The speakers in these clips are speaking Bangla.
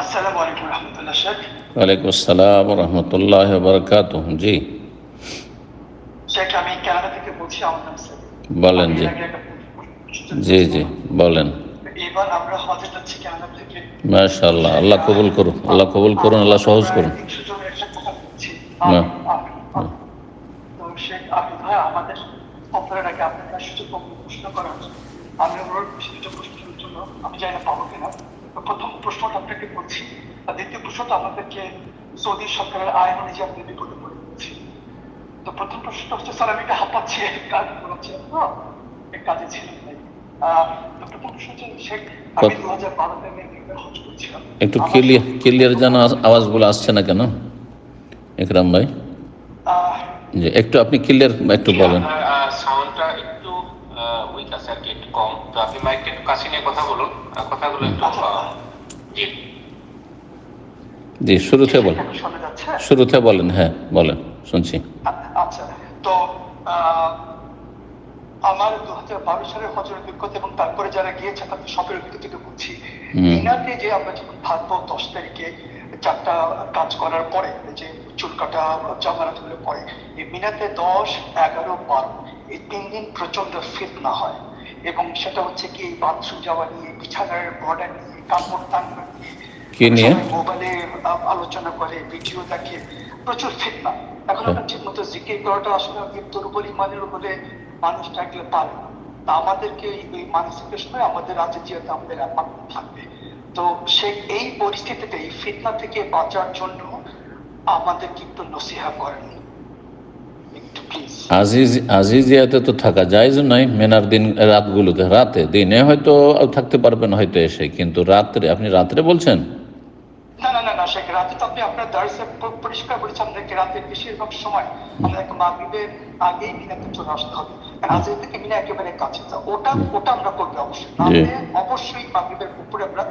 আসসালামু আলাইকুম রহমতুল্লাহ শেখ। ওয়ালাইকুম আসসালাম রহমতুল্লাহ বরকাত জি। শেখ আমি কানাডা থেকে বলছি আমার নাম বলেন জি। জি জি বলেন। এবার আমরা হজে যাচ্ছি কানাডা থেকে। মাশাআল্লাহ আল্লাহ কবুল করুন আল্লাহ কবুল করুন আল্লাহ সহজ করুন। আমাদের সফরের আগে আপনার সুযোগ প্রশ্ন করার আমি অনুরোধ করছি জন্য আমি জানি না পাবো কিনা। তো প্রথম প্রশ্নটা আপনাকে করছি। আর দ্বিতীয় প্রশ্নটা আমাদেরকে সৌদি সরকারের আইন অনুযায়ী আপনি বিপদে পড়ে দিচ্ছি। তো প্রথম প্রশ্নটা হচ্ছে স্যার আমি একটা হাঁপাচ্ছি কাজ করেছি তো এক কাজে ছিলাম একটু ক্লিয়ার ক্লিয়ার যেন আওয়াজগুলো আসছে না কেন? একরাম ভাই। আহ, জি একটু আপনি ক্লিয়ার একটু বলেন। সাউন্ডটা একটু উইক আছে আর কি একটু কম। তো আপনি মাইকটা একটু কাছে নিয়ে কথা বলুন। কথাগুলো একটু জি। জি শুরুতে বলেন। শুরুতে বলেন হ্যাঁ বলেন শুনছি। আচ্ছা তো আমার দু হাজার বারো সালের হজের অভিজ্ঞতা এবং তারপরে যারা গিয়েছে তাদের সবের অভিজ্ঞতা থেকে বলছি হুম। যে আমরা যখন থাকব দশ তারিখে চারটা কাজ করার পরে যে চুল কাটা জামারাতগুলো পরে এই মিনাতে দশ এগারো বারো এই তিন দিন প্রচণ্ড ফিতনা হয়। এবং সেটা হচ্ছে কি বাথরুম যাওয়া নিয়ে বিছানার কাপড় কি নিয়ে? মোবাইলে আলোচনা করে ভিডিও দেখে। প্রচুর ফিতনা। এখন আমরা ঠিক মতো জিকির করাটা আসলে আমি দুর্বল ইমানের উপরে মানুষ থাকলে পারে তা আমাদেরকে এই- মানসিক সময় আমাদের রাজ্যে যেহেতু আমাদের একমাত্র থাকবে তো সেই এই পরিস্থিতিতে এই ফিতনা থেকে বাঁচার জন্য আমাদেরকে একটু নসিহা করেন। আজিজ আজিজিয়াতে তো থাকা যায় নয় মেনার দিন রাতগুলোতে রাতে দিনে হয়তো থাকতে পারবেন হয়তো এসে কিন্তু রাত্রে আপনি রাত্রে বলছেন? না না না না শেখ রাতে তো আপনি আপনার দার্সে পরিষ্কার বলেছেন আপনাকে রাতে বেশিরভাগ সময় আপনাকে মাগরিবের আগেই মিনাতে চলে আসতে হবে। কারণ থেকে মিনা একেবারে কাছে ওটা ওটা আমরা করব অবশ্যই। অবশ্যই মাগরিবের উপরে আমরা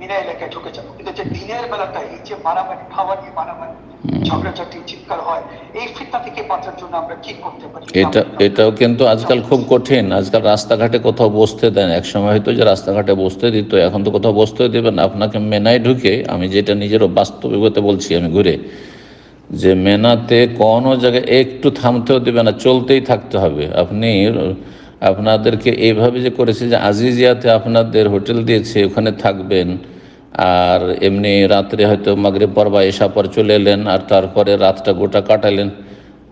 মিনা এলাকায় ঢুকে যাব কিন্তু যে দিনের বেলাটা এই যে মারামারি খাওয়া নিয়ে মারামারি ঝগড়াঝাটি চিৎকার হয় এই ফিতনা থেকে বাঁচার জন্য আমরা কি করতে পারি? এটা এটাও কিন্তু আজকাল খুব কঠিন। আজকাল রাস্তাঘাটে কোথাও বসতে দেন এক সময় হয়তো যে রাস্তাঘাটে বসতে দিত এখন তো কোথাও বসতে দেবেন না। আপনাকে মেনায় ঢুকে আমি যেটা নিজেরও বাস্তবিকতা বলছি আমি ঘুরে। যে মেনাতে কোনো জায়গায় একটু থামতেও দেবে না চলতেই থাকতে হবে। আপনি আপনাদেরকে এইভাবে যে করেছে যে আজিজিয়াতে আপনাদের হোটেল দিয়েছে ওখানে থাকবেন। আর এমনি রাত্রে হয়তো মাগরে পর বা এসা পর চলে এলেন আর তারপরে রাতটা গোটা কাটালেন।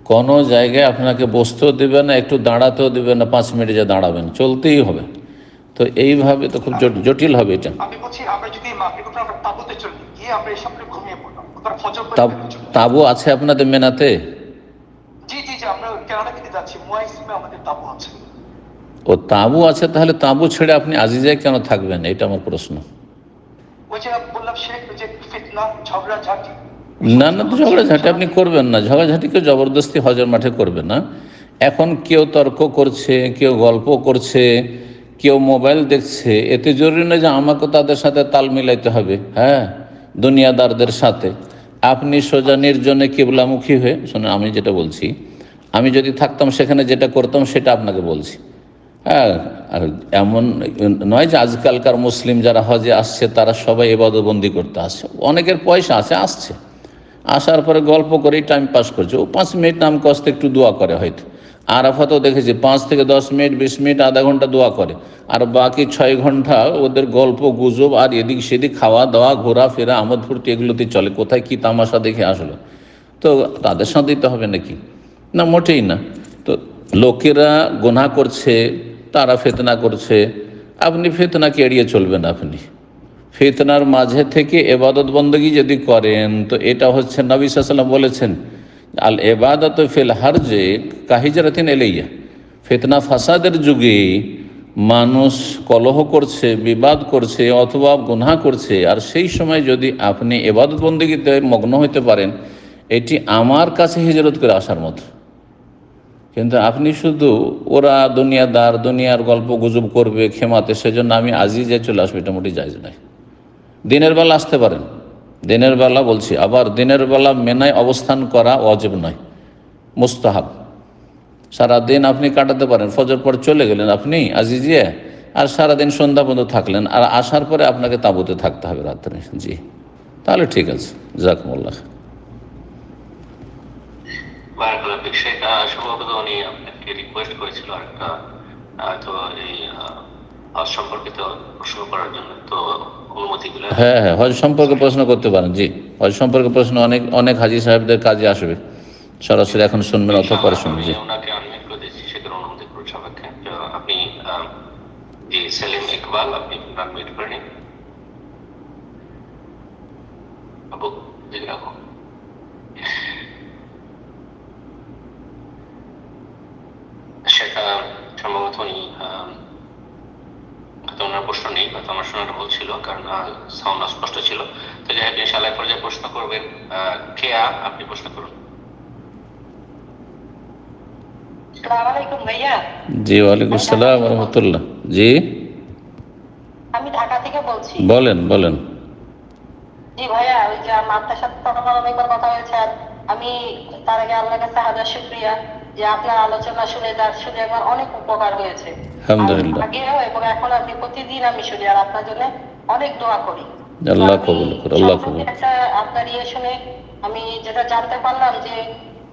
কোনো জায়গায় আপনাকে বসতেও দেবে না একটু দাঁড়াতেও দেবে না পাঁচ মিনিটে যা দাঁড়াবেন চলতেই হবে। তো এইভাবে তো খুব জট- জটিল হবে এটা। তাব- আছে আপনাদের মেনাতে? জি জি আমরা কেনাডা যাচ্ছি আমাদের তাবু আছে। ও তাঁবু আছে তাহলে তাঁবু ছেড়ে আপনি আজিজায় কেন থাকবেন? এটা আমার প্রশ্ন। না না তো ঝগড়াঝাটি আপনি করবেন না। ঝগড়াঝাটিকে জবরদস্তি হজের মাঠে করবে না। এখন কেউ তর্ক করছে কেউ গল্প করছে কেউ মোবাইল দেখছে। এতে জরুরি না যে আমাকে তাদের সাথে তাল মিলাইতে হবে হ্যাঁ? দুনিয়াদারদের সাথে। আপনি সোজা নির্জনে কেবলামুখী হয়ে শুনুন আমি যেটা বলছি আমি যদি থাকতাম সেখানে যেটা করতাম সেটা আপনাকে বলছি। আর এমন নয় যে আজকালকার মুসলিম যারা হজে আসছে, তারা সবাই এবাদবন্দি করতে আসছে। অনেকের পয়সা আছে, আসছে। আসার পরে গল্প করেই টাইম পাস করছে। ও পাঁচ মিনিট নাম কষ্ট একটু দোয়া করে হয়তো। আরাফাতেও দেখেছি, পাঁচ থেকে দশ মিনিট, বিশ মিনিট, আধা ঘণ্টা দোয়া করে। আর বাকি ছয় ঘণ্টা ওদের গল্প, গুজব আর এদিক সেদিক খাওয়া দাওয়া, ঘোরাফেরা, আমোদ ফুর্তি এগুলোতে চলে। কোথায় কি তামাশা দেখে আসলো? তো তাদের সাথে দিতে হবে নাকি? না, মোটেই না। তো লোকেরা গোনা করছে তারা ফেতনা করছে। আপনি ফেতনাকে এড়িয়ে চলবেন আপনি। ফেতনার মাঝে থেকে এবাদত বন্দগি যদি করেন, তো এটা হচ্ছে নবী সাল্লাম বলেছেন, আল এবাদত ফিল হারজে কাহিজারাতিন এলেইয়া। ফেতনা ফাসাদের যুগে মানুষ কলহ করছে, বিবাদ করছে, অথবা গুনাহ করছে, আর সেই সময় যদি আপনি এবাদত বন্দগিতে মগ্ন হতে পারেন, এটি আমার কাছে হিজরত করে আসার মতো। কিন্তু আপনি শুধু ওরা দুনিয়াদার, দুনিয়ার গল্প গুজব করবে ক্ষেমাতে সেজন্য আমি আজই যে চলে আসব, এটা মোটেই যাইজ নাই। দিনের বেলা আসতে পারেন। দিনের বেলা বলছি, আবার দিনের বেলা মেনায় অবস্থান করা অজব নয়। মুস্তাহাব। সারাদিন আপনি কাটাতে পারেন, ফজর পর চলে গেলেন আপনি আজিজিয়ে আর সারাদিন সন্ধ্যা পর্যন্ত থাকলেন, আর আসার পরে আপনাকে তাঁবুতে থাকতে হবে রাত্রে। জি। তাহলে ঠিক আছে। জাকমুল্লাহ বারাকাল্লাহ ফিক শেখ সম্ভবত উনি আপনাকে রিকোয়েস্ট করেছিল আরেকটা আহ, তো এই হজ সম্পর্কিত প্রশ্ন করার জন্য। তো হ্যাঁ হ্যাঁ হজ সম্পর্কে প্রশ্ন করতে পারেন জি। হজ সম্পর্কে প্রশ্ন অনেক অনেক হাজি সাহেবদের কাজে আসবে। সরাসরি এখন শুনবেন অথবা পরে শুনবেন জি। আপনি জি সেলিম ইকবাল আপনি আনমিউট করে নিন। আবু জি সেটা সম্ভবত উনি হয়তো ওনার প্রশ্ন নেই হয়তো আমার শোনাটা ভুল ছিল কারণ সাউন্ড অস্পষ্ট ছিল। তো যাই হোক ইনশাআল্লাহ পর্যায়ে প্রশ্ন করবেন কেয়া আপনি প্রশ্ন করুন। জি ওয়ালাইকুম সালাম রহমতুল্লাহ। জি? আমি ঢাকা থেকে বলছি। বলেন বলেন। জি ভাইয়া ওই যে সাথে তখন অনেকবার কথা হয়েছে আর আমি তার আগে আল্লাহর কাছে হাজার শুক্রিয়া। যে আপনার আলোচনা শুনে যার শুনে আমার অনেক উপকার হয়েছে আলহামদুলিল্লাহ। আগেও এবং এখন আমি প্রতিদিন আমি শুনি আর আপনার জন্য অনেক দোয়া করি আল্লাহ কবুল করুন, আল্লাহ কবুল। একটা আপনার ইয়ে শুনে আমি যেটা জানতে পারলাম যে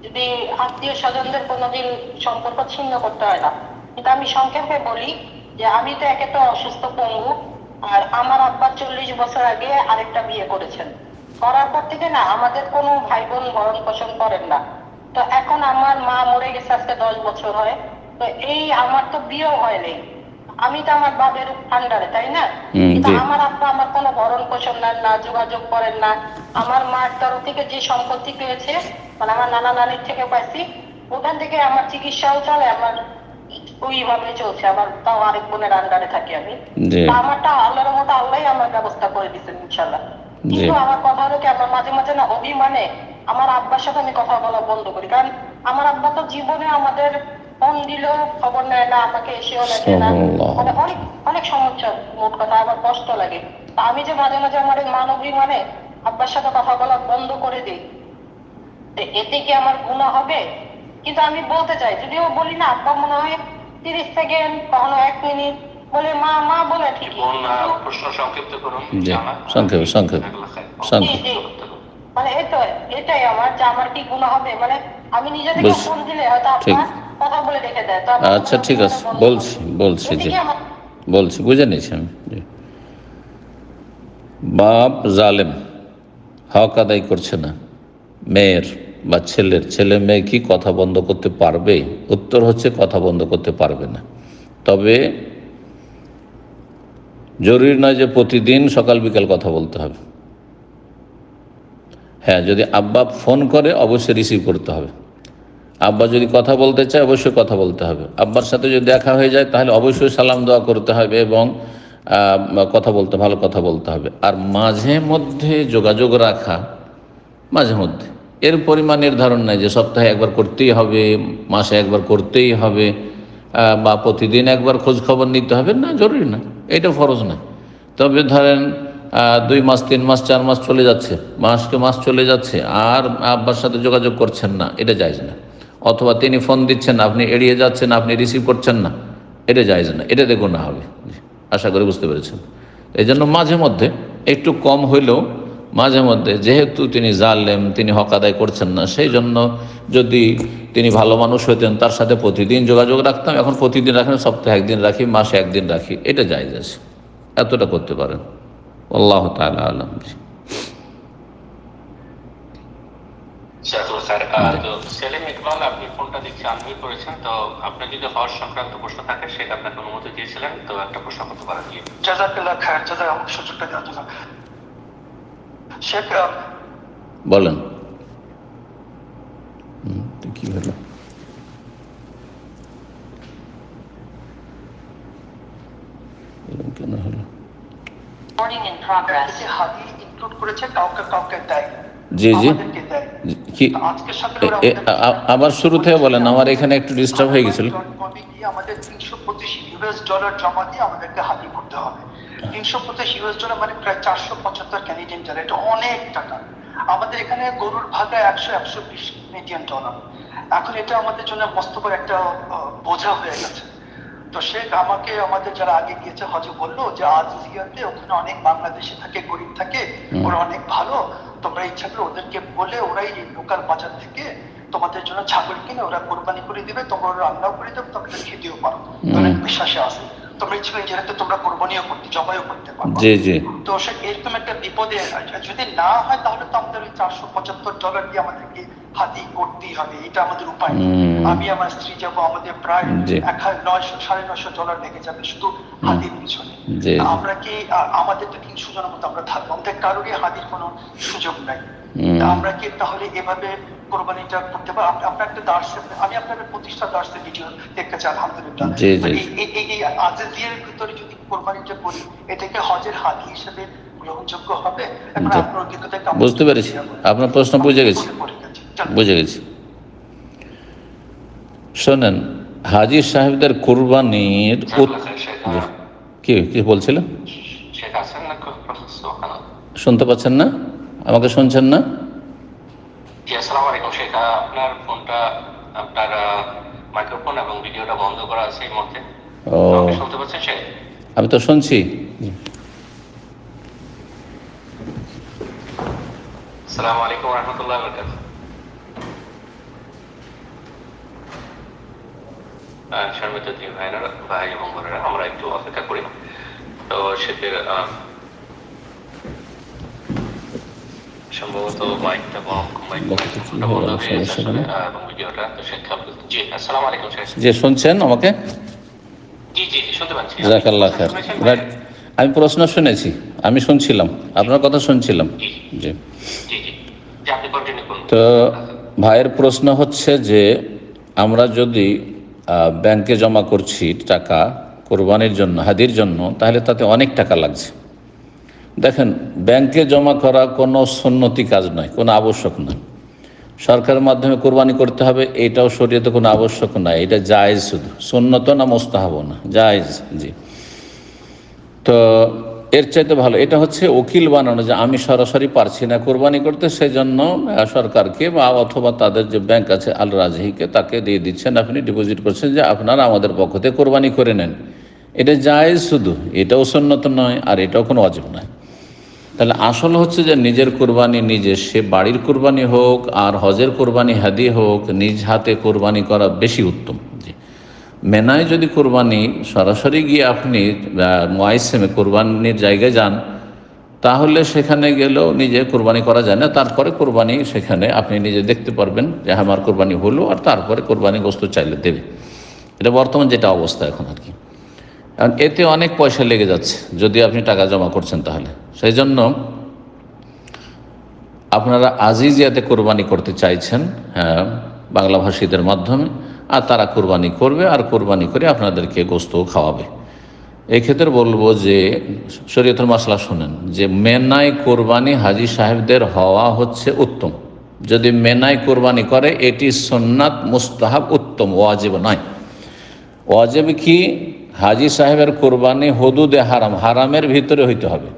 যদি আত্মীয় স্বজনদের কোনোদিন সম্পর্ক ছিন্ন করতে হয় না কিন্তু আমি সংক্ষেপে বলি যে আমি তো একে তো অসুস্থ পঙ্গু আর আমার আব্বা চল্লিশ বছর আগে আরেকটা বিয়ে করেছেন করার পর থেকে না আমাদের কোনো ভাই বোন ভরণ পোষণ করেন না তো এখন আমার মা মরে গেছে আজকে দশ বছর হয়। তো এই আমার তো বিয়েও হয়নি আমি তো আমার বাবের আন্ডারে তাই না? কিন্তু আমার আব্বা আমার কোনো ভরণ পোষণ নেন না যোগাযোগ করেন না। আমার মার তরফ থেকে যে সম্পত্তি পেয়েছে মানে আমার নানা নানির থেকে পাইছি। ওখান থেকে আমার চিকিৎসাও চলে আমার ওইভাবে চলছে। আমার তাও আরেক বোনের আন্ডারে থাকি আমি। আমারটা আল্লাহর মতো আল্লাহ আমার ব্যবস্থা করে দিচ্ছেন ইনশাল্লাহ। কিন্তু আমার কথা হলো কি আমার মাঝে মাঝে না অভিমানে আমার আব্বার সাথে আমি কথা বলা বন্ধ করি। কারণ আমার আব্বা তো জীবনে আমাদের ফোন দিলেও খবর নেয় না আমাকে এসেও লাগে না। মানে অনেক অনেক সমস্যা মোট কথা আমার কষ্ট লাগে। তা আমি যে মাঝে মাঝে আমার এই মান অভিমানে আব্বার সাথে কথা বলা বন্ধ করে দিই। এতে কি আমার গুণা হবে? কিন্তু আমি বলতে চাই যদিও বলি না আব্বা মনে হয় তিরিশ সেকেন্ড কখনো এক মিনিট বলে মা মা বলে ঠিকই বোন আহ, কিন্তু- প্রশ্ন সংক্ষিপ্ত করুন জি, জানা। সংক্ষেপে, সংক্ষেপে। জাজাকাল্লাহ খাইর। সংক্ষেপে। জি, জি। মানে এই তো এটাই আমার যে আমার কি গুণ হবে মানে আমি নিজে থেকে ফোন দিলে হয়তো ঠিক। আপনার কথা বলে রেখে দেয় তো আচ্ছা ঠিক আছে বলছি বলছি যে বলছি বুঝে নিয়েছি আমি জি বাপ জালেম হক আদায় করছে না মেয়ের বা ছেলের ছেলে মেয়ে কি কথা বন্ধ করতে পারবে উত্তর হচ্ছে কথা বন্ধ করতে পারবে না তবে জরুরি নয় যে প্রতিদিন সকাল, বিকাল কথা বলতে হবে। হ্যাঁ যদি আব্বা ফোন করে, অবশ্যই রিসিভ করতে হবে। আব্বা যদি কথা বলতে চায়, অবশ্যই কথা বলতে হবে। আব্বার সাথে যদি দেখা হয়ে যায়, তাহলে অবশ্যই সালাম দোয়া করতে হবে এবং কথা বলতে, ভালো কথা বলতে হবে। আর মাঝে মধ্যে যোগাযোগ রাখা, মাঝে মধ্যে। এর পরিমাণ নির্ধারণ নাই যে সপ্তাহে একবার করতেই হবে, মাসে একবার করতেই হবে বা প্রতিদিন একবার খোঁজ খবর নিতে হবে, না, জরুরি না। এটা ফরজ না। তবে ধরেন দুই মাস, তিন মাস, চার মাস চলে যাচ্ছে মাসকে মাস চলে যাচ্ছে, আর আব্বার সাথে যোগাযোগ করছেন না, এটা যাইজ না। অথবা তিনি ফোন দিচ্ছেন, আপনি এড়িয়ে যাচ্ছেন, আপনি রিসিভ করছেন না, এটা যাইজ না, এটা দেখুন না হবে। আশা করি বুঝতে পেরেছেন। এই জন্য মাঝে মধ্যে একটু কম হইলেও মাঝে মধ্যে যেহেতু তিনি জানলেন তিনি হক আদায় করছেন না সেই জন্য যদি তিনি ভালো মানুষ হইতেন তার সাথে প্রতিদিন যোগাযোগ রাখতাম এখন প্রতিদিন রাখেন সপ্তাহে একদিন রাখি মাসে একদিন রাখি এটা জায়জ আছে এতটা করতে পারেন আল্লাহ তালা আলম জি। জাজাকাল্লাহ খাইর। আহ, তো সেলিম ইকবাল আপনি ফোনটা দেখছি আনমিউট করেছেন তো আপনার যদি হজ সংক্রান্ত প্রশ্ন থাকে সেটা আপনাকে অনুমতি দিয়েছিলেন তো একটা প্রশ্ন করতে পারেন জাজাকাল্লাহ খায়ের জাজাক আমাকে সুযোগটা দেওয়ার জন্য শেখ আহ, বলেন। কি হলো? কেন হলো? জি জি। কি? আবার শুরু থেকে বলেন আমার এখানে একটু ডিস্টার্ব হয়ে গেছিল। আমাদের তিনশো পঁচিশ ইউএস ডলার জমা দিয়ে আমাদেরকে হাতি করতে হবে। তিনশো পঁচিশ ইউএস ডলার মানে প্রায় চারশো পঁচাত্তর ক্যানেডিয়ান ডলার এটা অনেক টাকা। আমাদের এখানে গরুর ভাগা একশো একশো বিশ ক্যানেডিয়ান ডলার এখন এটা আমাদের জন্য মস্ত করে একটা বোঝা হয়ে গেছে। তো শেখ আমাকে আমাদের যারা আগে গিয়েছে হজে বলল যে আজিজিয়াতে ওখানে অনেক বাংলাদেশি থাকে গরিব থাকে ওরা অনেক ভালো। তোমরা ইচ্ছা করে ওদেরকে বলে ওরাই লোকাল বাজার থেকে তোমাদের জন্য ছাগল কিনে ওরা কোরবানি করে দিবে। তোমরা ওরা রান্নাও করে দেবে তোমরা খেতেও পারো। তোমরা বিশ্বাসে আসে তোমরা ইচ্ছা করে যেটাতে তোমরা কোরবানিও করতে জবাইও করতে পারো জি জি। তো সে এরকম একটা বিপদে যদি না হয় তাহলে তো আমাদের ওই চারশো পঁচাত্তর ডলার দিয়ে আমাদেরকে হাতি করতেই হবে এটা আমাদের উপায় আমি আমার স্ত্রী যাব আমাদের প্রায় এক হাজার নয়শো সাড়ে নয়শো ডলার লেগে যাবে শুধু হাতির পিছনে। আমরা কি আমাদের তো তিনশো জনের মতো আমরা থাকব আমাদের কারোরই হাতির কোনো সুযোগ নাই। আমরা কি তাহলে এভাবে কোরবানিটা করতে পারি। আপ- আপনার একটা দার্সে আমি আপনার প্রতিষ্ঠা দার্সে ভিডিও দেখতে চাই আলহামদুলিল্লাহ। জি, জি। তো এই- ভিতরে যদি কোরবানিটা করি এটাকে হজের হাতি হিসেবে গ্রহণযোগ্য হবে? আপনার অভিজ্ঞতা বুঝতে পেরেছি। আপনার প্রশ্ন বুঝে গেছি। বুঝে গেছি। শোনেন হাজি সাহেবদের কোরবানির কি কি বলছিল শুনতে পাচ্ছেন না? আমাকে শুনছেন না? শেখ আপনার ফোনটা আপনার মাইক্রোফোন এবং ভিডিওটা বন্ধ করা আছে এই মুহূর্তে। আপনি শুনতে পাচ্ছেন শেখ আমি তো শুনছি। আসসালামু আলাইকুম রহমতুল্লাহ বরকাত শর্মিত দুই ভাইরা ভাই এবং বোনেরা আমরা একটু অপেক্ষা করি। তো শীতের আহ, সম্ভবত মাইকটা বন্ধ মাইক দেখো তো কি মাইকটা বন্ধ হলো, হয়ে গেছে সমস্যা আসলে, হলো। আহ, এবং ভিডিওটা তো শেখ আব্দুল জি আসসালামু শেখ যে শুনছেন আমাকে জাকাল্লাহ খার রাইট আমি প্রশ্ন শুনেছি আমি শুনছিলাম আপনার কথা শুনছিলাম জি তো ভাইয়ের প্রশ্ন হচ্ছে যে আমরা যদি ব্যাংকে জমা করছি টাকা কোরবানির জন্য হাদির জন্য তাহলে তাতে অনেক টাকা লাগছে দেখেন, ব্যাংকে জমা করা কোনো সন্নতি কাজ নয়, কোনো আবশ্যক নয়। সরকারের মাধ্যমে কোরবানি করতে হবে, এটাও শরীয়তে কোনো আবশ্যক নয়, এটা জায়েজ শুধু। সন্নত না মোস্তাহাব না, জায়েজ, জি। তো এর চাইতে ভালো, এটা হচ্ছে উকিল বানানো, যে আমি সরাসরি পারছি না কোরবানি করতে, সেজন্য সরকারকে বা অথবা তাদের যে ব্যাংক আছে আল রাজহিকে তাকে দিয়ে দিচ্ছেন, আপনি ডিপোজিট করছেন যে আপনারা আমাদের পক্ষ থেকে কোরবানি করে নেন। এটা জায়েজ শুধু, এটাও সন্নত নয়, আর এটাও কোনো অজব নয়। তাহলে আসল হচ্ছে যে নিজের কোরবানি নিজে, সে বাড়ির কোরবানি হোক আর হজের কোরবানি হাদি হোক, নিজ হাতে কোরবানি করা বেশি উত্তম। মেনায় যদি কোরবানি, সরাসরি গিয়ে আপনি ময়েসেমে কোরবানির জায়গায় যান, তাহলে সেখানে গেলেও নিজে কোরবানি করা যায় না। তারপরে কোরবানি সেখানে আপনি নিজে দেখতে পারবেন যে আমার কোরবানি হলো আর তারপরে কোরবানি গোস্ত চাইলে দেবে। এটা বর্তমান যেটা অবস্থা এখন আর কি। কারণ এতে অনেক পয়সা লেগে যাচ্ছে, যদি আপনি টাকা জমা করছেন তাহলে। সেই জন্য আপনারা আজিজিয়াতে কোরবানি করতে চাইছেন হ্যাঁ বাংলা ভাষীদের মাধ্যমে, আর তারা কোরবানি করবে আর কোরবানি করে আপনাদেরকে গোস্ত খাওয়াবে। এক্ষেত্রে বলব যে, শরীয়তের মশলা শোনেন, যে মেনাই কোরবানি হাজি সাহেবদের হওয়া হচ্ছে উত্তম। যদি মেনাই কোরবানি করে, এটি সোননাথ মুস্তাহাব উত্তম, ওয়াজিব নয়। ওয়াজেব কি? হাজি সাহেবের কোরবানি হদুদে হারাম, হারামের ভিতরে হইতে হবে।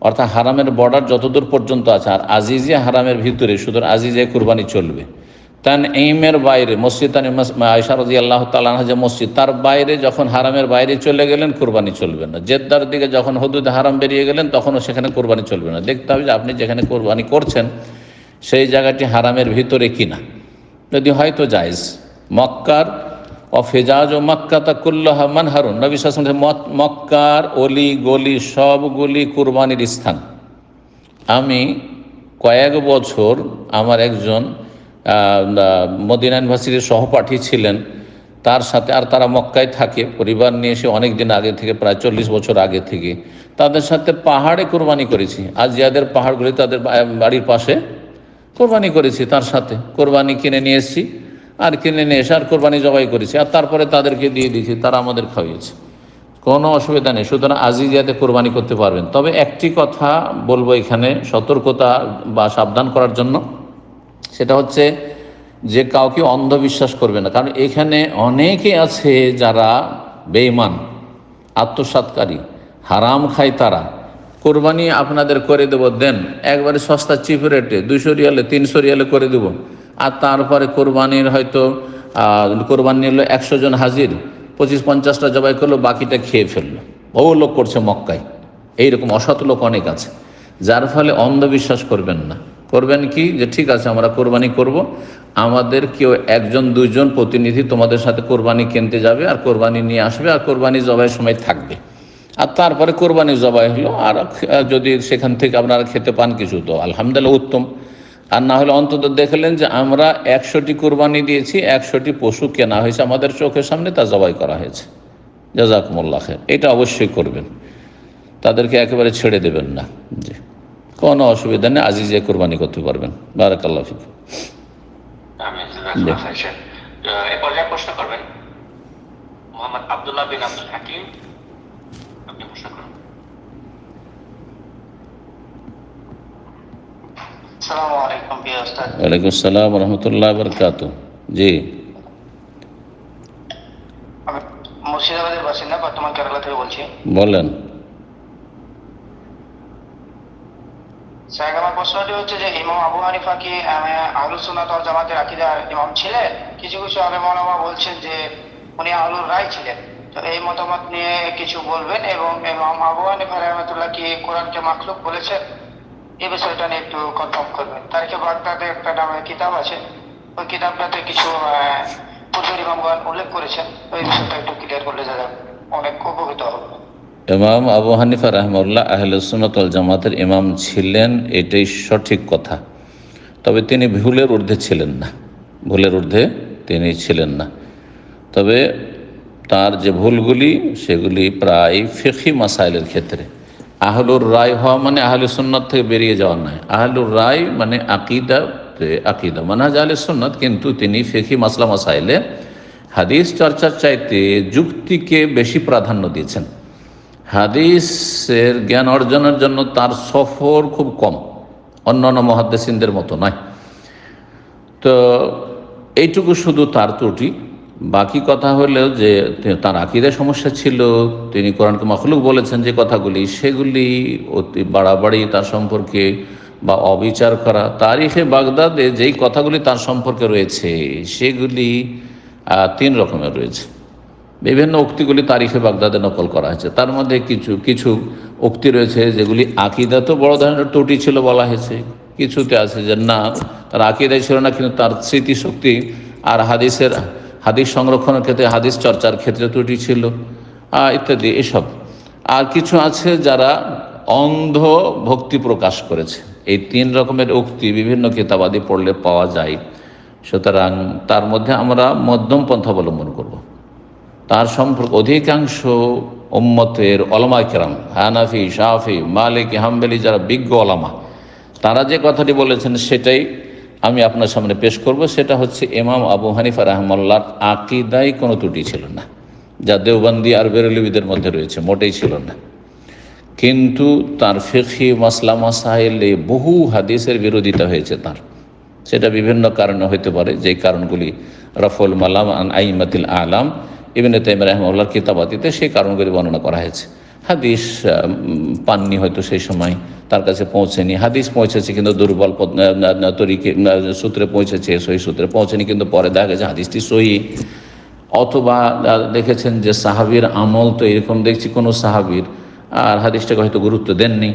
অর্থাৎ হারামের বর্ডার যতদূর পর্যন্ত আছে, আর আজিজিয়া হারামের ভিতরে শুধু আজিজিয়া কোরবানি চলবে। তান এইমের বাইরে, মসজিদ তান আয়সা রাজি আল্লাহ তালাহ যে মসজিদ, তার বাইরে যখন হারামের বাইরে চলে গেলেন, কোরবানি চলবে না। জেদ্দার দিকে যখন হদুদ হারাম বেরিয়ে গেলেন, তখনও সেখানে কোরবানি চলবে না। দেখতে হবে যে আপনি যেখানে কোরবানি করছেন, সেই জায়গাটি হারামের ভিতরে কিনা। যদি হয়তো জায়েজ। মক্কার ও ফেজাজ ও মক্কা তা কুল্লাহ মানহারুন। নবী শাসন মক্কার অলি গলি সবগুলি কুরবানির স্থান। আমি কয়েক বছর আমার একজন মদিনা ইউনিভার্সিটির সহপাঠী ছিলেন। তার সাথে আর তারা মক্কায় থাকে। পরিবার নিয়ে এসে অনেক দিন আগে থেকে, প্রায় চল্লিশ বছর আগে থেকে। তাদের সাথে পাহাড়ে কোরবানি করেছি। আজ যাদের পাহাড়গুলি তাদের বাড়ির পাশে কোরবানি করেছি তার সাথে। কোরবানি কিনে নিয়ে এসেছি। আর কিনে নিয়ে এসে আর কোরবানি জবাই করেছি। আর তারপরে তাদেরকে দিয়ে দিয়েছি, তারা আমাদের খাওয়িয়েছে। কোনো অসুবিধা নেই, সুতরাং আজিজিয়াতে কোরবানি করতে পারবেন। তবে একটি কথা বলব এখানে, সতর্কতা বা সাবধান করার জন্য। সেটা হচ্ছে যে কাউকে অন্ধবিশ্বাস করবে না। কারণ এখানে অনেকে আছে যারা বেঈমান, আত্মসাৎকারী, হারাম খায় তারা। কোরবানি আপনাদের করে দেবো, দেন একবারে সস্তা চিপ রেটে দুশো রিয়ালে, তিনশো রিয়ালে করে দেবো। আর তারপরে কোরবানির হয়তো কোরবানি নিল একশো জন হাজির, পঁচিশ পঞ্চাশটা জবাই করল, বাকিটা খেয়ে ফেলল। বহু লোক করছে মক্কায়। এইরকম অসৎ লোক অনেক আছে। যার ফলে অন্ধবিশ্বাস করবেন না। করবেন কি? যে ঠিক আছে, আমরা কোরবানি করব। আমাদের কেউ একজন, দুইজন প্রতিনিধি তোমাদের সাথে কোরবানি কিনতে যাবে আর কোরবানি নিয়ে আসবে আর কোরবানি জবাইয়ের সময় থাকবে। আর তারপরে কোরবানি জবাই হলো। আর যদি সেখান থেকে আপনারা খেতে পান কিছু, তো আলহামদুলিল্লাহ উত্তম। আর না হলে অন্তত দেখলেন যে আমরা একশোটি কোরবানি দিয়েছি একশোটি পশু কেনা হয়েছে আমাদের চোখের সামনে তা জবাই করা হয়েছে। জাজাকুমুল্লাহ খের এটা অবশ্যই করবেন। তাদেরকে একেবারে ছেড়ে দেবেন না। জি। কোনো অসুবিধা নেই আজই যে কোরবানি করতে পারবেন। ফিক প্রশ্ন করবেন। মোহাম্মদ আব্দুল্লাহ বিন আব্দুল হাকিম। আপনি প্রশ্ন করুন সালামু আলাইকুম প্রিয় ওস্তাদ ওয়ালাইকুম আসসালাম রহমতুল্লাহ বরকাত জি আমি মুর্শিদাবাদের বাসিন্দা বর্তমান কেরালা থেকে বলছি বলেন স্যার আমার প্রশ্নটি হচ্ছে যে ইমাম আবু হানিফা কি আহলুস সুন্নাত ওয়াল জামাতের আকীদার ইমাম ছিলেন কিছু কিছু আলেম ওলামা বলছেন যে উনি আহলুর রায় ছিলেন তো এই মতামত নিয়ে কিছু বলবেন এবং ইমাম আবু হানিফা রহমতুল্লাহ কি কোরআনকে মাখলুক বলেছেন এই বিষয়টা নিয়ে একটু কনফার্ম করবেন। তারিখে বাগদাদে একটা নামে কিতাব আছে? ওই কিতাবটাতে কিছু পূর্বের ইমামগণ উল্লেখ করেছেন। ওই বিষয়টা একটু ক্লিয়ার করলে যারা অনেক উপকৃত হবে। ইমাম আবু হানিফা রহমুল্লাহ আহলে সুনতল জামাতের ইমাম ছিলেন, এটাই সঠিক কথা। তবে তিনি ভুলের ঊর্ধ্বে ছিলেন না। ভুলের ঊর্ধ্বে তিনি ছিলেন না। তবে তার যে ভুলগুলি, সেগুলি প্রায় ফেকি মাসাইলের ক্ষেত্রে। আহলুর রায় হওয়া মানে আহলে সুন্নত থেকে বেরিয়ে যাওয়া নয়। আহলুর রায় মানে আকিদা আকিদা। মানহাজ আহলে সুন্নত কিন্তু তিনি ফেকি মাসলা মাসাইলে হাদিস চর্চার চাইতে যুক্তিকে বেশি প্রাধান্য দিয়েছেন। হাদিসের জ্ঞান অর্জনের জন্য তার সফর খুব কম। অন্য অন্য মহাদ্দেসিনদের মতো নয়। তো এইটুকু শুধু তার ত্রুটি। বাকি কথা হলো যে তার আকিদের সমস্যা ছিল, তিনি কোরআনকে মখলুক বলেছেন যে কথাগুলি, সেগুলি অতি বাড়াবাড়ি তার সম্পর্কে বা অবিচার করা। তারিখে বাগদাদে যেই কথাগুলি তার সম্পর্কে রয়েছে, সেগুলি তিন রকমের রয়েছে। বিভিন্ন উক্তিগুলি তারিখে বাগদাদে নকল করা হয়েছে। তার মধ্যে কিছু কিছু উক্তি রয়েছে যেগুলি আকিদা তো বড় ধরনের ত্রুটি ছিল বলা হয়েছে। কিছুতে আছে যে না, তার আকিদাই ছিল না, কিন্তু তার স্মৃতিশক্তি আর হাদিসের হাদিস সংরক্ষণের ক্ষেত্রে, হাদিস চর্চার ক্ষেত্রে ত্রুটি ছিল ইত্যাদি, এসব। আর কিছু আছে যারা অন্ধ ভক্তি প্রকাশ করেছে। এই তিন রকমের উক্তি বিভিন্ন কিতাবাদি পড়লে পাওয়া যায়। সুতরাং তার মধ্যে আমরা মধ্যম পন্থা অবলম্বন করব। তার সম্পর্ক, অধিকাংশ উম্মতের ওলামা কেরাম, হানাফি, শাফি, মালিক, হাম্বেলি যারা বিজ্ঞ ওলামা, তারা যে কথাটি বলেছেন সেটাই আমি আপনার সামনে পেশ করব, সেটা হচ্ছে ইমাম আবু হানিফা রহমাল্লার আকিদাই কোনো ত্রুটি ছিল না। যা দেওবন্দি আর বেরলিবিদের মধ্যে রয়েছে, মোটেই ছিল না। কিন্তু তার ফেকি মাসলা মাসাইলে বহু হাদিসের বিরোধিতা হয়েছে তার। সেটা বিভিন্ন কারণে হতে পারে যেই কারণগুলি রফুল মালাম আন আইমাতিল আলাম, ইবিন তাইম রহমাল্লার কিতাবাতিতে সেই কারণগুলি বর্ণনা করা হয়েছে। হাদিস পাননি হয়তো সেই সময়, তার কাছে পৌঁছেনি। হাদিস পৌঁছেছে কিন্তু দুর্বল তরিকে সূত্রে পৌঁছেছে, সহি সূত্রে পৌঁছেনি, কিন্তু পরে দেখা গেছে হাদিসটি সহি। অথবা দেখেছেন যে সাহাবির আমল তো এরকম দেখছি, কোনো সাহাবির, আর হাদিসটাকে হয়তো গুরুত্ব দেননি।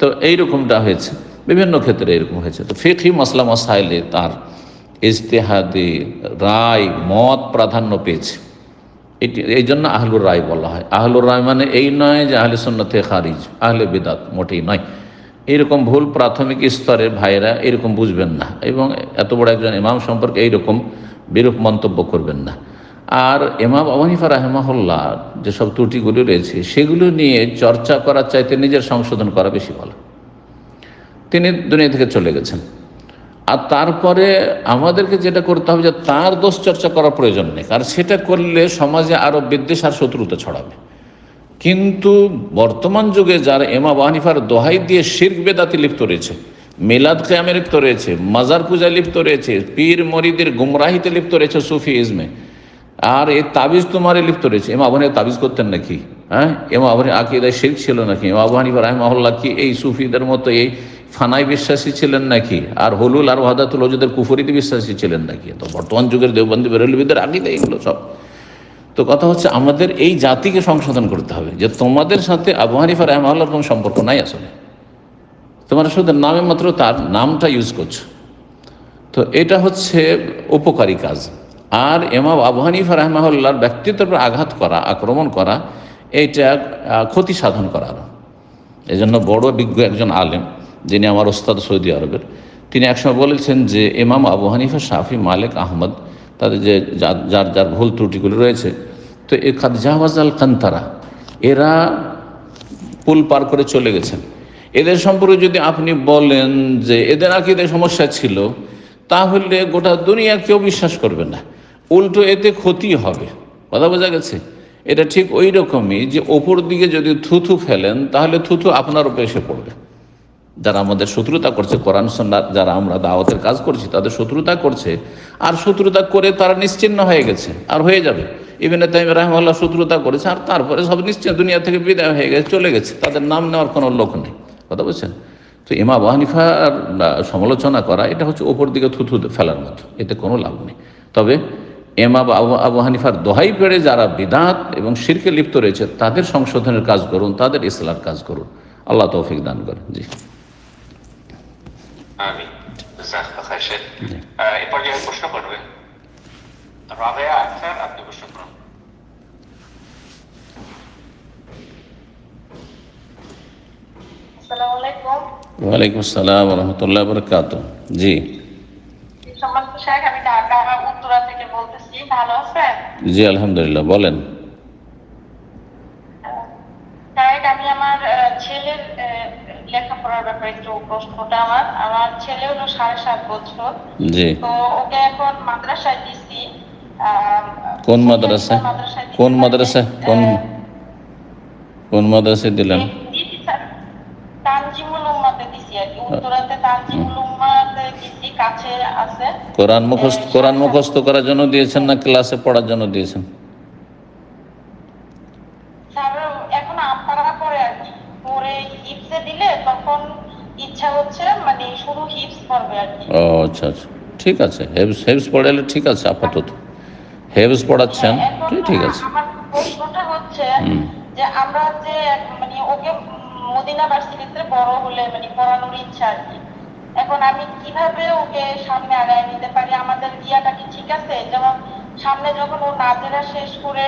তো এইরকমটা হয়েছে, বিভিন্ন ক্ষেত্রে এরকম হয়েছে। তো ফেকি মশলা মশাইলে তার ইজতেহাদি রায় মত প্রাধান্য পেয়েছে। এটি এই জন্য আহলুর রায় বলা হয়। আহলুর রায় মানে এই নয় যে আহলে সন্ন্যতে খারিজ, আহলে বেদাত মোটেই নয়। এরকম ভুল প্রাথমিক স্তরের ভাইরা এরকম বুঝবেন না এবং এত বড় একজন ইমাম সম্পর্কে এইরকম বিরূপ মন্তব্য করবেন না। আর ইমাম আবহানিফা রাহেমাহুল্লাহ যেসব ত্রুটিগুলি রয়েছে, সেগুলো নিয়ে চর্চা করার চাইতে নিজের সংশোধন করা বেশি ভালো। তিনি দুনিয়া থেকে চলে গেছেন। আর তারপরে আমাদেরকে যেটা করতে হবে যে তার দোষ চর্চা করার প্রয়োজন নেই, কারণ সেটা করলে সমাজে আরও বিদ্বেষ আর শত্রুতা ছড়াবে। কিন্তু বর্তমান যুগে যারা এমা বাহানিফার দোহাই দিয়ে শির্ক বেদাতি লিপ্ত রয়েছে, মিলাদ কেয়ামে লিপ্ত রয়েছে, মাজার পূজা লিপ্ত রয়েছে, পীর মরিদের গুমরাহিতে লিপ্ত রয়েছে সুফি ইজমে, আর এই তাবিজ তোমারে লিপ্ত রয়েছে। এমা আবহানি তাবিজ করতেন নাকি? হ্যাঁ? এমা আবহানি আকিদায় শির্ক ছিল নাকি? এমা আবহানি রাহমাহুল্লাহ কি এই সুফিদের মতো এই ফানাই বিশ্বাসী ছিলেন নাকি? আর হলুল আর ওয়াদাতুল ওজুদের কুফরিতে বিশ্বাসী ছিলেন নাকি? তো বর্তমান যুগের দেওবন্দি বেরলবিদের আকিদা এগুলো সব। তো কথা হচ্ছে আমাদের এই জাতিকে সংশোধন করতে হবে, যে তোমাদের সাথে আবু হানিফা রহমাল্লার কোনো সম্পর্ক নাই আসলে। তোমরা শুধু নামে মাত্র তার নামটা ইউজ করছ। তো এটা হচ্ছে উপকারী কাজ। আর এমাম আবু হানিফা রহমাউল্লাহর ব্যক্তিত্বের উপর আঘাত করা, আক্রমণ করা, এইটা ক্ষতি সাধন করার। এই জন্য বড় বিজ্ঞ একজন আলেম। যিনি আমার ওস্তাদ সৌদি আরবের, তিনি একসময় বলেছেন যে ইমাম আবু হানিফা, শাফি, মালিক, আহমদ, তাদের যে যার যার ভুল ত্রুটিগুলি রয়েছে, তো এ খাদজাহাজ আল কান্তারা, এরা পুল পার করে চলে গেছেন। এদের সম্পর্কে যদি আপনি বলেন যে এদের আর আকিদের সমস্যা ছিল, তাহলে গোটা দুনিয়া কেউ বিশ্বাস করবে না। উল্টো এতে ক্ষতি হবে। কথা বোঝা গেছে? এটা ঠিক ওই রকমই যে ওপর দিকে যদি থুথু ফেলেন, তাহলে থুথু আপনার উপরে এসে পড়বে। যারা আমাদের শত্রুতা করছে, কোরআন সন্ন্যাত যারা আমরা দাওয়াতের কাজ করছি, তাদের শত্রুতা করছে। আর শত্রুতা করে তারা নিশ্চিন্ন হয়ে গেছে, আর হয়ে যাবে। ইবেন তাইম রাহমাল্লাহ শত্রুতা করেছে, আর তারপরে সব নিশ্চিন্ত দুনিয়া থেকে বিদায় হয়ে গেছে, চলে গেছে। তাদের নাম নেওয়ার কোনো লোক নেই। কথা বলছেন? তো ইমা বাহানিফার সমালোচনা করা, এটা হচ্ছে ওপর দিকে থুথু ফেলার মতো, এতে কোনো লাভ নেই। তবে এমা আবু আবু হানিফার দোহাই পেড়ে যারা বিদাত এবং শিরকে লিপ্ত রয়েছে, তাদের সংশোধনের কাজ করুন, তাদের ইসলার কাজ করুন। আল্লাহ তৌফিক দান করেন। জি। আমি এ পর্যায়ে প্রশ্ন করবেন রাবেয়া আক্তার আপনি প্রশ্ন করুন। ওয়ালাইকুম আসসালাম রহমতুল্লাহ বরকাত জি। সাহেব আমি ঢাকা উত্তরা থেকে বলতেছি। ভালো আছেন? জি আলহামদুলিল্লাহ বলেন। আমি আমার আহ, ছেলের লেখাপড়ার ব্যাপারে একটু প্রশ্নটা আমার। আমার ছেলে হলো সাড়ে সাত বছর। জি। তো ওকে এখন মাদ্রাসায় দিছি। কোন মাদ্রাসায় মাদ্রাসায় কোন মাদ্রাসায় কোন কোন মাদ্রাসায় দিলেন? তানজিমুল উম্মাতে দিছি আর কি। উত্তরাতে তানজিমুল উম্মাতে দিছি কাছে আছে। কোরআন মুখস্থ কোরআন মুখস্থ করার জন্য দিয়েছেন না ক্লাসে পড়ার জন্য দিয়েছেন? ও আচ্ছা আচ্ছা। ঠিক আছে হেভস হেভস পড়ালে ঠিক আছে আপাতত। হেভস পড়াচ্ছেন এখন ঠিক আছে। প্রশ্নটা হচ্ছে যে আমরা যে মানে ওকে মদিনা ভার্সিটিতে বড় হলে মানে পড়ানোর ইচ্ছা আর কি। এখন আমি কীভাবে ওকে সামনে আগায় নিতে পারি? আমাদের ইয়াটা কি ঠিক আছে? যেমন সামনে যখন ও নাজেরা শেষ করে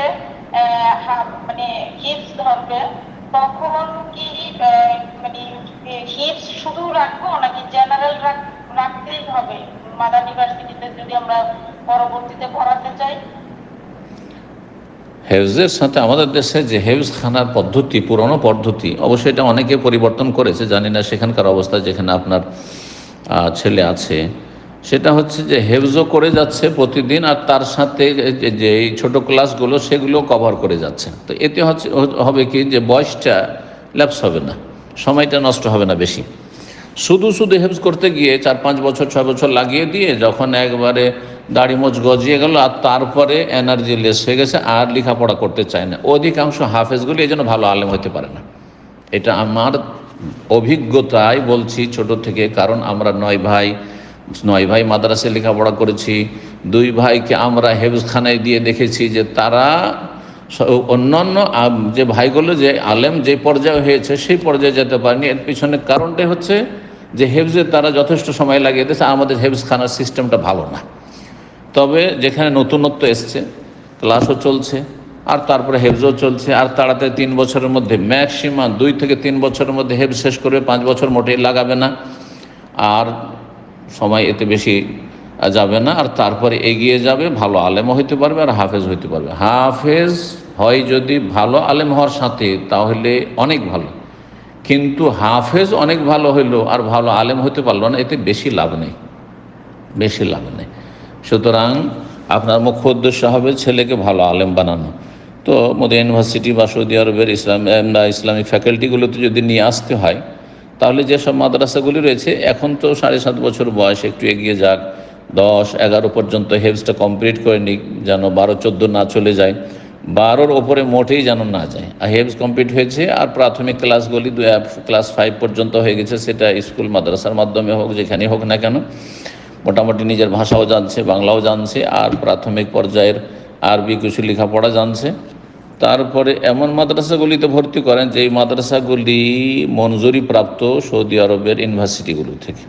মানে হিপস ধরবে তখন কি মানে হিপস শুধু রাখব নাকি জেনারেল রাখতেই হবে। মাদার ইউনিভার্সিটিতে যদি আমরা পরবর্তীতে পড়াতে চাই। হেফজের সাথে আমাদের দেশে যে হেফজ খানার পদ্ধতি, পুরনো পদ্ধতি, অবশ্যই এটা অনেকে পরিবর্তন করেছে, জানি না সেখানকার অবস্থা যেখানে আপনার ছেলে আছে। সেটা হচ্ছে যে হেফজও করে যাচ্ছে প্রতিদিন আর তার সাথে যে এই ছোটো ক্লাসগুলো সেগুলো কভার করে যাচ্ছে। তো এতে হচ্ছে হবে কি যে বয়সটা ল্যাপস হবে না, সময়টা নষ্ট হবে না বেশি। শুধু শুধু হেফজ করতে গিয়ে চার পাঁচ বছর, ছয় বছর লাগিয়ে দিয়ে যখন একবারে দাড়ি মোচ গজিয়ে গেল, আর তারপরে এনার্জি লেস হয়ে গেছে, আর লেখাপড়া করতে চায় না। অধিকাংশ হাফেজগুলি এই জন্য ভালো আলেম হতে পারে না। এটা আমার অভিজ্ঞতায় বলছি ছোট থেকে, কারণ আমরা নয় ভাই নয় ভাই মাদ্রাসে লেখাপড়া করেছি, দুই ভাইকে আমরা হেফজখানায় দিয়ে দেখেছি যে তারা অন্যান্য যে ভাইগুলো যে আলেম যে পর্যায়ে হয়েছে সেই পর্যায়ে যেতে পারেনি। এর পিছনে কারণটাই হচ্ছে যে হেফজে তারা যথেষ্ট সময় লাগিয়ে দিয়েছে, আমাদের হেফজখানার সিস্টেমটা ভালো না। তবে যেখানে নতুনত্ব এসছে, ক্লাসও চলছে, আর তারপরে হেফজও চলছে, আর তাড়াতাড়ি তিন বছরের মধ্যে ম্যাক্সিমাম দুই থেকে তিন বছরের মধ্যে হেফজ শেষ করবে, পাঁচ বছর মোটেই লাগাবে না। আর সময় এতে বেশি যাবে না, আর তারপরে এগিয়ে যাবে, ভালো আলেমও হইতে পারবে, আর হাফেজ হইতে পারবে। হাফেজ হয় যদি ভালো আলেম হওয়ার সাথে, তাহলে অনেক ভালো। কিন্তু হাফেজ অনেক ভালো হইল আর ভালো আলেম হইতে পারল না, এতে বেশি লাভ নেই। বেশি লাভ নেই। সুতরাং আপনার মুখ্য উদ্দেশ্য হবে ছেলেকে ভালো আলেম বানানো। তো মোদী ইউনিভার্সিটি বা সৌদি আরবের ইসলাম ইসলামিক ফ্যাকাল্টিগুলোতে যদি নিয়ে আসতে হয়, তাহলে যেসব মাদ্রাসাগুলি রয়েছে, এখন তো সাড়ে সাত বছর বয়স, একটু এগিয়ে যাক। দশ, এগারো পর্যন্ত হেভসটা কমপ্লিট করে নিক, যেন বারো, চোদ্দ না চলে যায়। বারোর ওপরে মোটেই যেন না যায়। আর হেভস কমপ্লিট হয়েছে, আর প্রাথমিক ক্লাসগুলি দু ক্লাস ফাইভ পর্যন্ত হয়ে গেছে, সেটা স্কুল, মাদ্রাসার মাধ্যমে হোক, যেখানেই হোক না কেন। মোটামুটি নিজের ভাষাও জানছে, বাংলাও জানছে, আর প্রাথমিক পর্যায়ের আরবি কিছু লেখাপড়া জানছে। তারপরে এমন মাদ্রাসাগুলিতে ভর্তি করেন যে মাদ্রাসাগুলি মঞ্জুরি প্রাপ্ত সৌদি আরবের ইউনিভার্সিটিগুলো থেকে।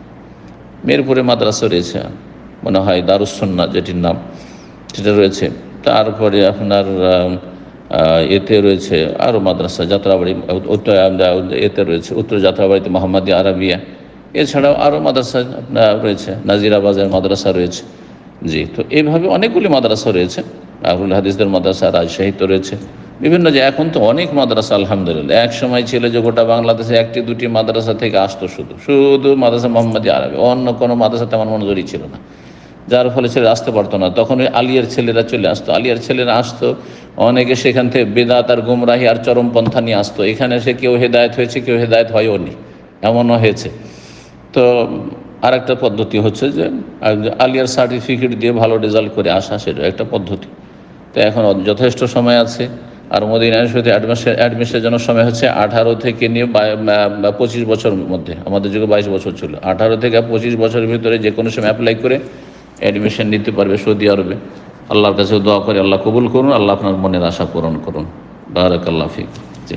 মিরপুরে মাদ্রাসা রয়েছে, মনে হয় দারুসন্না যেটির নাম, সেটা রয়েছে। তারপরে আপনার এতে রয়েছে আরও মাদ্রাসা, যাত্রাবাড়ি এতে রয়েছে, উত্তর যাত্রাবাড়িতে মোহাম্মদী আরবিয়া। এছাড়াও আরও মাদ্রাসা রয়েছে, নাজিরাবাজের মাদ্রাসা রয়েছে। জি, তো এইভাবে অনেকগুলি মাদ্রাসা রয়েছে। আহুল হাদিসদের মাদ্রাসা রাজশাহী তো রয়েছে। বিভিন্ন যে এখন তো অনেক মাদ্রাসা, আলহামদুলিল্লাহ। এক সময় ছিল যে গোটা বাংলাদেশে একটি, দুটি মাদ্রাসা থেকে আসতো শুধু শুধু মাদ্রাসা মোহাম্মদী আরবি, অন্য কোনো মাদ্রাসা তেমন মনোজরি ছিল না। যার ফলে ছেলে আসতে পারতো না। তখন ওই আলিয়ার ছেলেরা চলে আসতো। আলিয়ার ছেলেরা আসতো, অনেকে সেখান থেকে বেদাত আর গুমরাহি আর চরমপন্থা নিয়ে আসতো। এখানে সে কেউ হেদায়ত হয়েছে, কেউ হেদায়ত হয়ও নি। এমনও হয়েছে। তো আর একটা পদ্ধতি হচ্ছে যে আলিয়ার সার্টিফিকেট দিয়ে ভালো রেজাল্ট করে আসা সেটা একটা পদ্ধতি। তো এখন যথেষ্ট সময় আছে। আর মদিনা ইউনিভার্সিটি অ্যাডমিশন অ্যাডমিশনের জন্য সময় হচ্ছে আঠারো থেকে নিয়ে পঁচিশ বছর মধ্যে। আমাদের যুগে বাইশ বছর ছিল। আঠারো থেকে পঁচিশ বছরের ভিতরে যে কোনো সময় অ্যাপ্লাই করে অ্যাডমিশন নিতে পারবে সৌদি আরবে। আল্লাহর কাছে দোয়া করে, আল্লাহ কবুল করুন, আল্লাহ আপনার মনের আশা পূরণ করুন। বারাক আল্লাহ ফিক। জি।